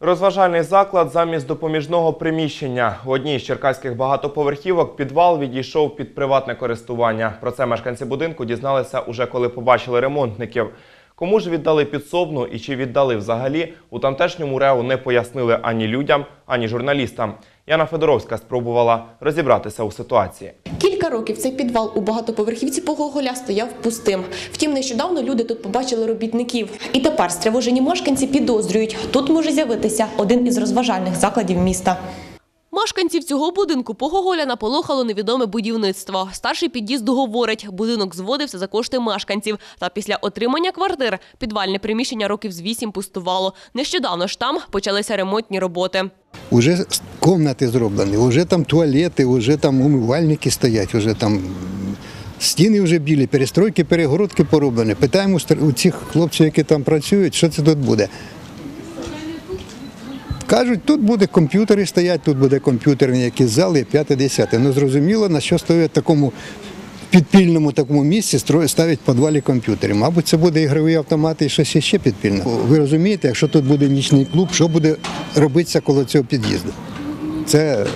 Розважальний заклад замість допоміжного приміщення. У одній з черкаських багатоповерхівок підвал відійшов під приватне користування. Про це мешканці будинку дізналися уже коли побачили ремонтників. Кому ж віддали підсобну і чи віддали взагалі, у тамтешньому РЕУ не пояснили ані людям, ані журналістам. Яна Федоровська спробувала розібратися у ситуації. Кілька років цей підвал у багатоповерхівці Погоголя стояв пустим. Втім, нещодавно люди тут побачили робітників. І тепер стривожені мешканці підозрюють, тут може з'явитися один із розважальних закладів міста. Мешканців цього будинку Погоголя наполохало невідоме будівництво. Старший під'їзд говорить, будинок зводився за кошти мешканців. Та після отримання квартир підвальне приміщення років з вісім пустувало. Нещодавно ж там почалися ремонтні роботи. Уже комнати зроблені, вже там туалети, вже там умивальники стоять, вже там стіни вже білі, перестройки, перегородки пороблені. Питаємо у цих хлопців, які там працюють, що це тут буде. Кажуть, тут буде комп'ютери стоять, тут буде комп'ютерні якісь зали, п'яте, десяте. Ну зрозуміло, на що стоять такому підпільному такому місці ставить в підвалі комп'ютери. Мабуть, це буде ігрові автомати і щось ще підпільне. Ви розумієте, якщо тут буде нічний клуб, що буде робитися коло цього під'їзду? Це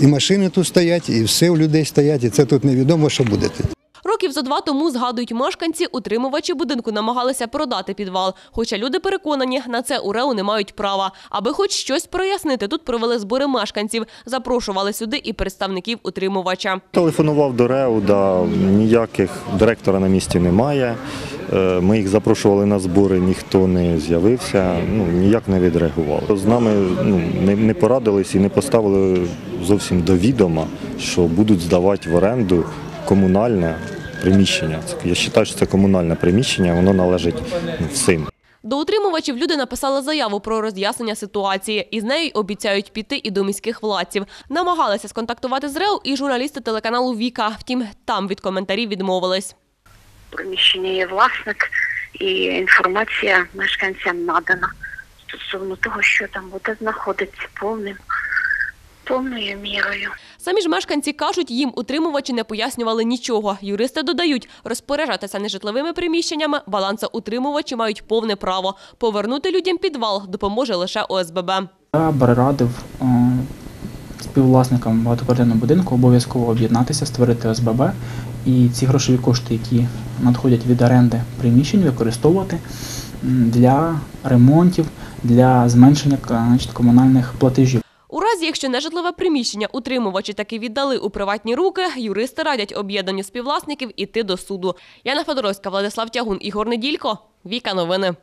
і машини тут стоять, і все у людей стоять, і це тут невідомо, що буде тут. Років зо два тому, згадують мешканці, утримувачі будинку намагалися продати підвал. Хоча люди переконані, на це у РЕУ не мають права. Аби хоч щось прояснити, тут провели збори мешканців. Запрошували сюди і представників утримувача. Телефонував до РЕУ, да, ніяких директора на місці немає. Е, Ми їх запрошували на збори, ніхто не з'явився, ну, ніяк не відреагував. З нами ну, не, не порадились і не поставили зовсім до відома, що будуть здавати в оренду комунальне приміщення. Я вважаю, що це комунальне приміщення, воно належить всім. До утримувачів люди написали заяву про роз'яснення ситуації. І з нею обіцяють піти і до міських владців. Намагалися сконтактувати з РЕУ і журналісти телеканалу Віка. Втім, там від коментарів відмовились. приміщення є власник, і інформація мешканцям надана стосовно того, що там буде знаходитися повним, повною мірою. Самі ж мешканці кажуть, їм утримувачі не пояснювали нічого. Юристи додають, розпоряджатися нежитловими приміщеннями балансоутримувачі мають повне право. Повернути людям підвал допоможе лише ОСББ. Я би радив е, співвласникам багатоквартирного будинку обов'язково об'єднатися, створити ОСББ і ці грошові кошти, які надходять від оренди приміщень, використовувати для ремонтів, для зменшення е, значить, комунальних платежів. У разі, якщо нежитлове приміщення утримувачі таки віддали у приватні руки, юристи радять об'єднанню співвласників іти до суду. Яна Федоровська, Владислав Тягун, Ігор Неділько. Віка новини.